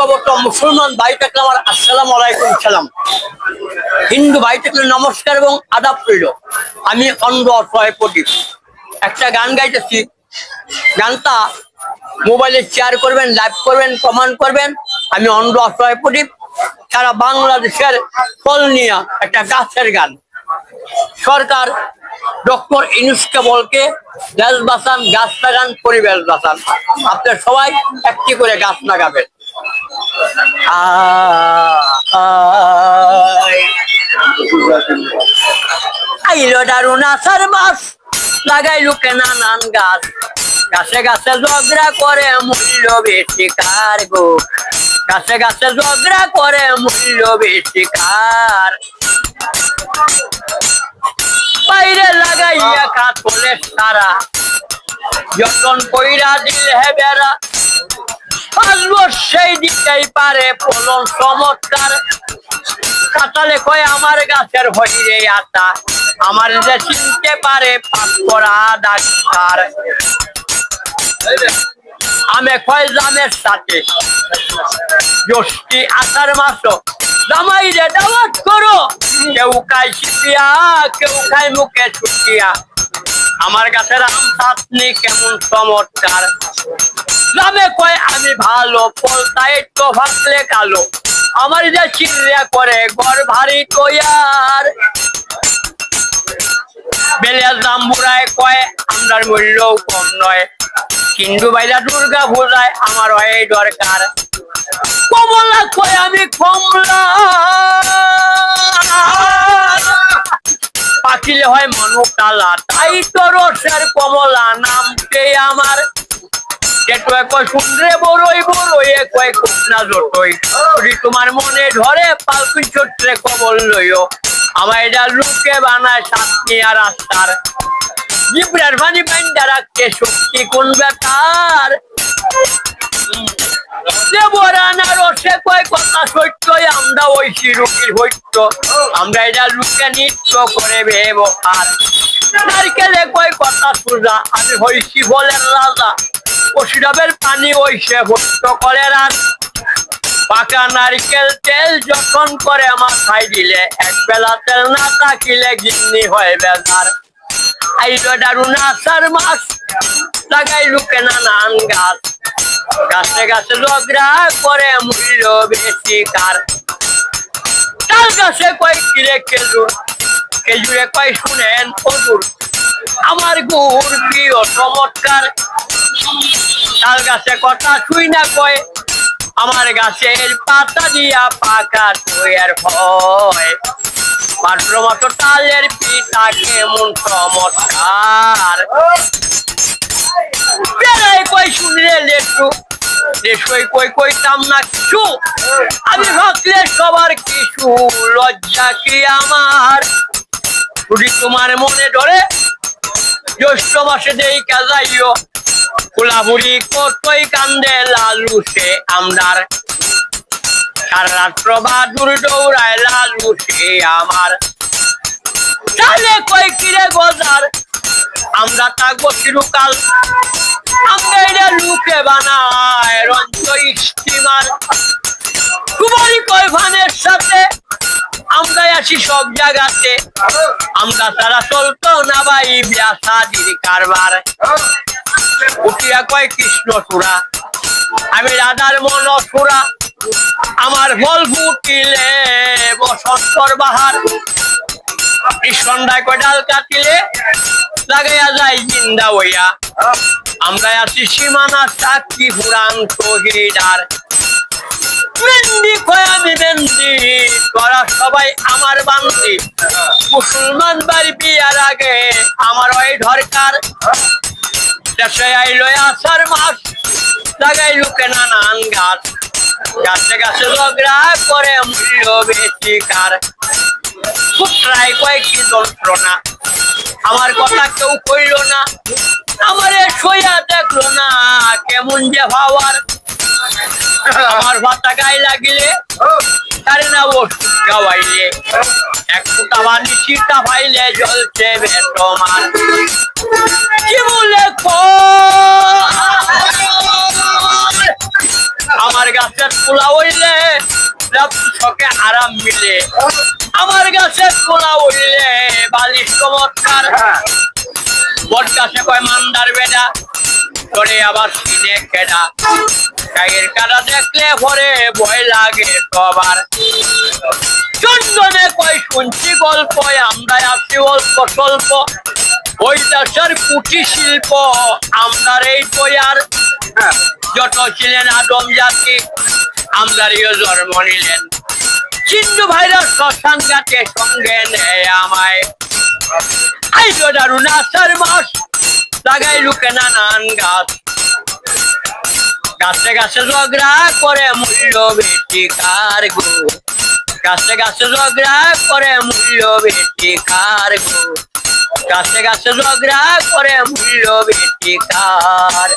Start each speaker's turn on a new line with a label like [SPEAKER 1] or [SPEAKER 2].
[SPEAKER 1] মুসলমান আমার আসসালাম হিন্দু ভাই নমস্কার এবং আদাব রইল। আমি অন্ধ প্রদীপ। একটা গান গাইতেছি। গানটা মোবাইলে শেয়ার করবেন লাইভ করবেন কমেন্ট করবেন। আমি অন্ধ অসহায় প্রদীপ। সারা বাংলাদেশের ফল নিয়ে একটা গাছের গান। সরকার ডক্টর ইনুসকে বলকে, গাছ বাঁচান, গাছ লাগান, পরিবেশ বাঁচান। আপনার সবাই একটি করে গাছ লাগাবেন। আইলো দারুণ আসার মাস লাগাই লুকে নানান গাছ। গাছে গাছে ঝগড়া করে মূল্য বেশি কার গো? গাছে গাছে ঝগড়া করে মূল্য বেশি কার? বাইরে লাগাইয়া কাজ করলে সারা। যখন কইরা দিল হে বেড়া সেই দিকটাই পারে চমৎকার কাটালে কয়, আমার গাছের হইরে আতা, আমার যে চিনতে পারে করা ডাক্তার। আমি কয়, জামের সাথে আষাঢ় মাস জামাই রে করো। কেউ খায় শিপিয়া কেউ খায় মুখে ছুটিয়া। আমার গাছের আম চাটনি কেমন চমৎকার গ্রামে কয়, আমি ভালো পলতায় তো ভাবলে কালো। আমার যে চিল্লা করে ঘর ভারী তৈয়ার। বেলিয়া জাম্বুরায় কয়, আমরার মূল্য কম নয়। কিন্তু বাইরা দুর্গা পূজায় আমার হয় দরকার। কমলা কয়, আমি কমলা। পাকিলে হয় মনু কালা, তাই তো রসের কমলা নামতে আমার কেটুয়ে কয় শুনরে বড়ই বড়ই এ কয় কুটনা জটই। যদি তোমার মনে ধরে, পালকি চত্রে কবল লইও। আমার এটা লুকে বানায় সাতনি আর আস্তার জিব্রার পানি বাইন্দা রাখতে শক্তি কোন ব্যাপার? আমরা ওই শিরুকির হইত আমরা এটা লুকে নৃত্য করে ব্যবহার। নারকেলে কয় কথা সোজা, আমি হইছি বলেন রাজা। পশুরাবের পানি ওইসে করে রাত পাকা নারকেল তেল যখন করে মাথায় দিলে, এক বেলা তেল না থাকিলে গিন্নি হয় বেজার। আইলো লাগাই লুকে নানান গাছ। গাছে গাছে ঝগড়া করে মূল্য বেশি কার। তাল গাছে কয়, কিরে খেজুর? খেজুরে কয়, শুনেন, অদূর। আমার গুড় প্রিয়, চমৎকার। তাল গাছে কথা শুই না কয়। আমার গাছের পাতা দিয়া পাকা তৈয়ার হয়। মাত্র মাত্র তালের পিতা কেমন চমৎকার। বেড়াই কই শুনলে লেটু লেটুই কই কই তাম না কিছু? আমি ভাবলে সবার কিছু লজ্জা কি আমার? যদি তোমার মনে ধরে, জ্যৈষ্ঠ মাসে দেই কাজাইও কোলাবুড়ি কতই কান্দে লালু সে আমদার সারা দৌড়ায় লালু সে আমার। তাহলে কই কিরে আমরা থাকব আমরা লুকে বানায় রঞ্জ কুমারী কই ভানের সাথে? আমরা আসি সব জায়গাতে আমরা তারা চলতো না ভাই বিয়া শাদির কারবার। কয় কৃষ্ণ সুরা? আমি রাধার মন সুরা আমার বল ফুটিলে, বসন্তর বাহার। সন্ধ্যায় কয় ডাল কাটিলে, লাগাইয়া যায় জিন্দা হইয়া। আমরা আছি সীমানা চাকরি পুরাণ তোরা সবাই আমার বান্দি। মুসলমান বাড়ি বিয়ার আগে আমার ওই দরকার আইলো আষাঢ় মাস গাছ। গাছে গাছে করে মূল্য বেশি কার। কয়েকটি যন্ত্রণা আমার কথা কেউ কইল না। আমারে সইয়া দেখল না। কেমন যে ভাবার। আমার ভাতা গায়ে লাগিলে তারে না ওষুধ গাওয়াইলে। এক ফুটা পানি চিটা পাইলে জ্বলছে বেতমান কি বলে তোমার গাছের পোলা হইলে সকে আরাম মিলে। আমার গাছের পোলা হইলে বালিশ চমৎকার বট গাছে কয় মান্দার বেডা করে আবার সিনে কেডা গায়ের কাটা দেখলে পরে ভয় লাগে সবার। চন্দনে কয় শুনছি গল্প আমরা আছি অল্প স্বল্প। ওই কুটি শিল্প আমরার এই তৈয়ার। যত ছিলেন আদম জাতি আমরারিও জন্ম নিলেন। চিন্টু ভাইরাস শ্মশান গাছে সঙ্গে নেয় আমায়। আইলো আষাঢ় মাস লাগাই লুকে নানান গাছ। গাছে গাছে ঝগড়া করে মূল্য বেশি কার গো। গাছে গাছে ঝগড়া করে মূল্য বেশি কার গো। গাছে গাছে ঝগড়া করে মূল্য বেশি কার